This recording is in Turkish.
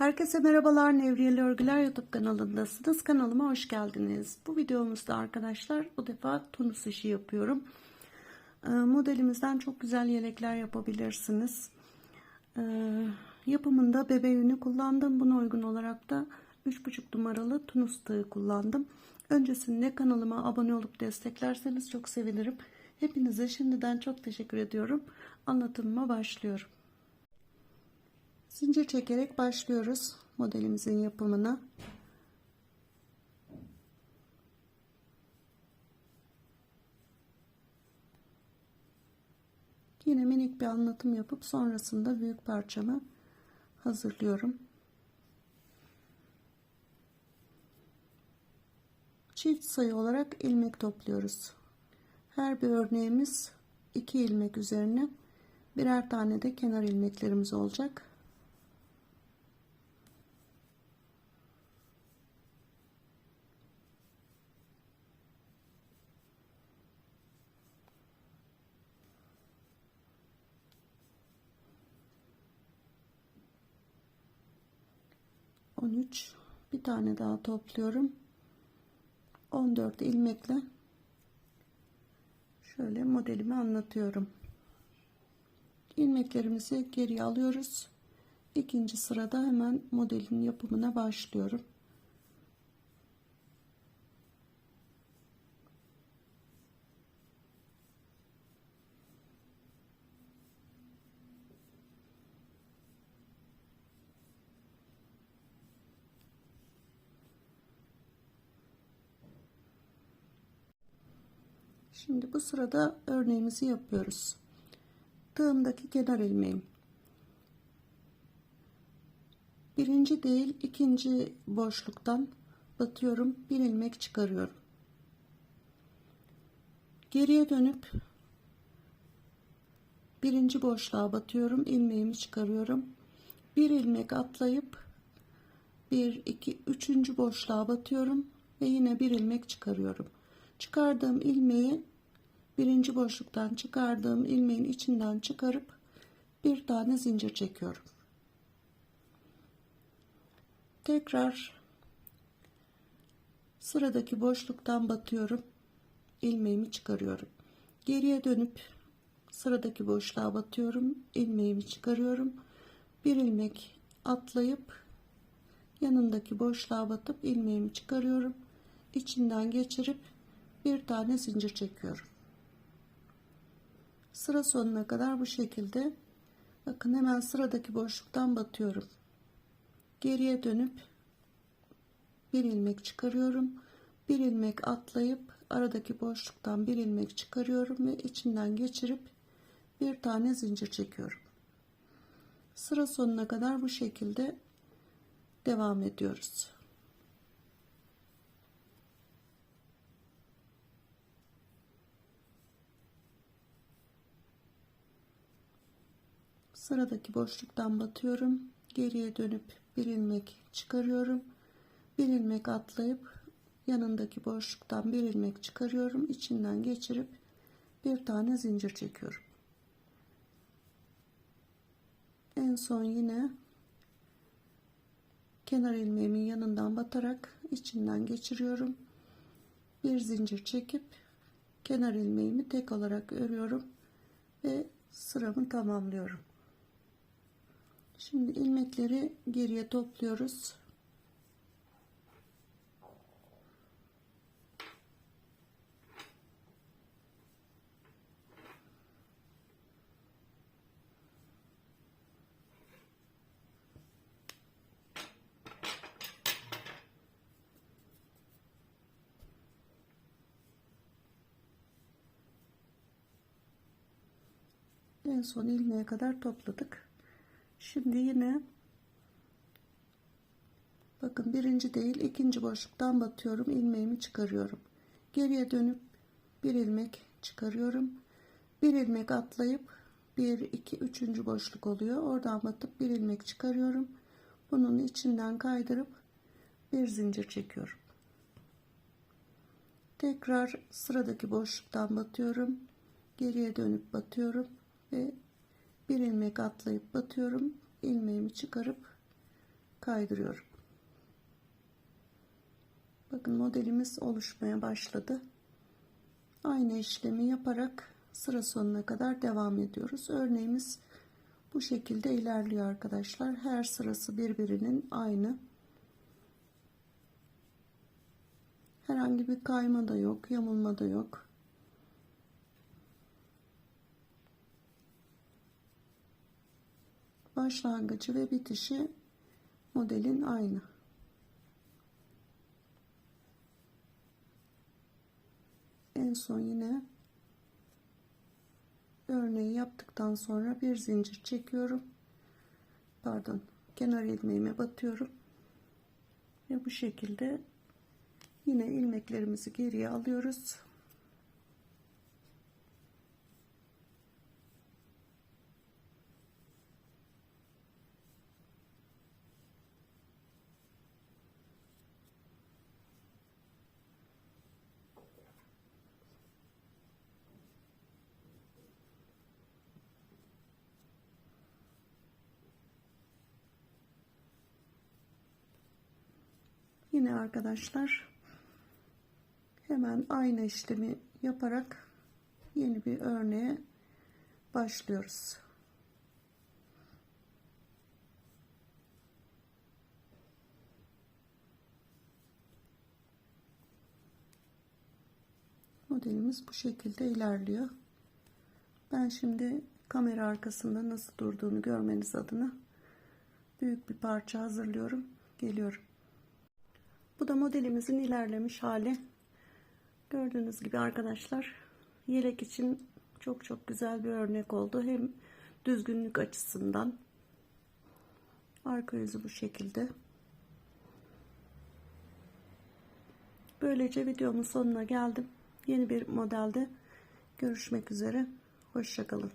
Herkese merhabalar Nevriyeli Örgüler YouTube kanalındasınız. Kanalıma hoş geldiniz. Bu videomuzda arkadaşlar bu defa tunus işi yapıyorum. Ee, modelimizden çok güzel yelekler yapabilirsiniz. Ee, yapımında bebe yünü kullandım. Buna uygun olarak da 3,5 numaralı tunus tığı kullandım. Öncesinde kanalıma abone olup desteklerseniz çok sevinirim. Hepinize şimdiden çok teşekkür ediyorum. Anlatımıma başlıyorum. Zincir çekerek başlıyoruz modelimizin yapımına. Yine minik bir anlatım yapıp sonrasında büyük parçamı hazırlıyorum. Çift sayı olarak ilmek topluyoruz. Her bir örneğimiz iki ilmek üzerine birer tane de kenar ilmeklerimiz olacak. On üç bir tane daha topluyorum. 14 ilmekle şöyle modelimi anlatıyorum. İlmeklerimizi geriye alıyoruz. İkinci sırada hemen modelin yapımına başlıyorum. Şimdi bu sırada örneğimizi yapıyoruz. Tığımdaki kenar ilmeğim. Birinci değil ikinci boşluktan batıyorum. Bir ilmek çıkarıyorum. Geriye dönüp birinci boşluğa batıyorum. ilmeğimi çıkarıyorum. Bir ilmek atlayıp bir iki üçüncü boşluğa batıyorum ve yine bir ilmek çıkarıyorum. Çıkardığım ilmeği birinci boşluktan çıkardığım ilmeğin içinden çıkarıp bir tane zincir çekiyorum. Tekrar sıradaki boşluktan batıyorum. ilmeğimi çıkarıyorum. Geriye dönüp sıradaki boşluğa batıyorum. ilmeğimi çıkarıyorum. Bir ilmek atlayıp yanındaki boşluğa batıp ilmeğimi çıkarıyorum. İçinden geçirip bir tane zincir çekiyorum. Sıra sonuna kadar bu şekilde bakın hemen sıradaki boşluktan batıyorum. Geriye dönüp bir ilmek çıkarıyorum. Bir ilmek atlayıp aradaki boşluktan bir ilmek çıkarıyorum ve içinden geçirip bir tane zincir çekiyorum. Sıra sonuna kadar bu şekilde devam ediyoruz. Sıradaki boşluktan batıyorum. Geriye dönüp bir ilmek çıkarıyorum. Bir ilmek atlayıp yanındaki boşluktan bir ilmek çıkarıyorum. İçinden geçirip bir tane zincir çekiyorum. En son yine kenar ilmeğimin yanından batarak içinden geçiriyorum. Bir zincir çekip kenar ilmeğimi tek olarak örüyorum ve sıramı tamamlıyorum Şimdi ilmekleri geriye topluyoruz. En son ilmeğe kadar topladık. Şimdi yine bakın birinci değil ikinci boşluktan batıyorum ilmeğimi çıkarıyorum. Geriye dönüp bir ilmek çıkarıyorum. Bir ilmek atlayıp bir iki üçüncü boşluk oluyor. Oradan batıp bir ilmek çıkarıyorum. Bunun içinden kaydırıp bir zincir çekiyorum. Tekrar sıradaki boşluktan batıyorum. Geriye dönüp batıyorum ve bir ilmek atlayıp batıyorum ilmeğimi çıkarıp kaydırıyorum. Bakın modelimiz oluşmaya başladı. Aynı işlemi yaparak sıra sonuna kadar devam ediyoruz. Örneğimiz bu şekilde ilerliyor arkadaşlar. Her sırası birbirinin aynı. Herhangi bir kayma da yok, yamulma da yok. Başlangıcı ve bitişi modelin aynı. En son yine örneği yaptıktan sonra bir zincir çekiyorum. Pardon, kenar ilmeğime batıyorum. Ve bu şekilde yine ilmeklerimizi geriye alıyoruz. Yine arkadaşlar hemen aynı işlemi yaparak yeni bir örneğe başlıyoruz. Modelimiz bu şekilde ilerliyor. Ben şimdi kamera arkasında nasıl durduğunu görmeniz adına büyük bir parça hazırlıyorum. Geliyorum. Bu da modelimizin ilerlemiş hali. Gördüğünüz gibi arkadaşlar yelek için çok çok güzel bir örnek oldu. Hem düzgünlük açısından arka yüzü bu şekilde. Böylece videomun sonuna geldim. Yeni bir modelde görüşmek üzere. Hoşçakalın.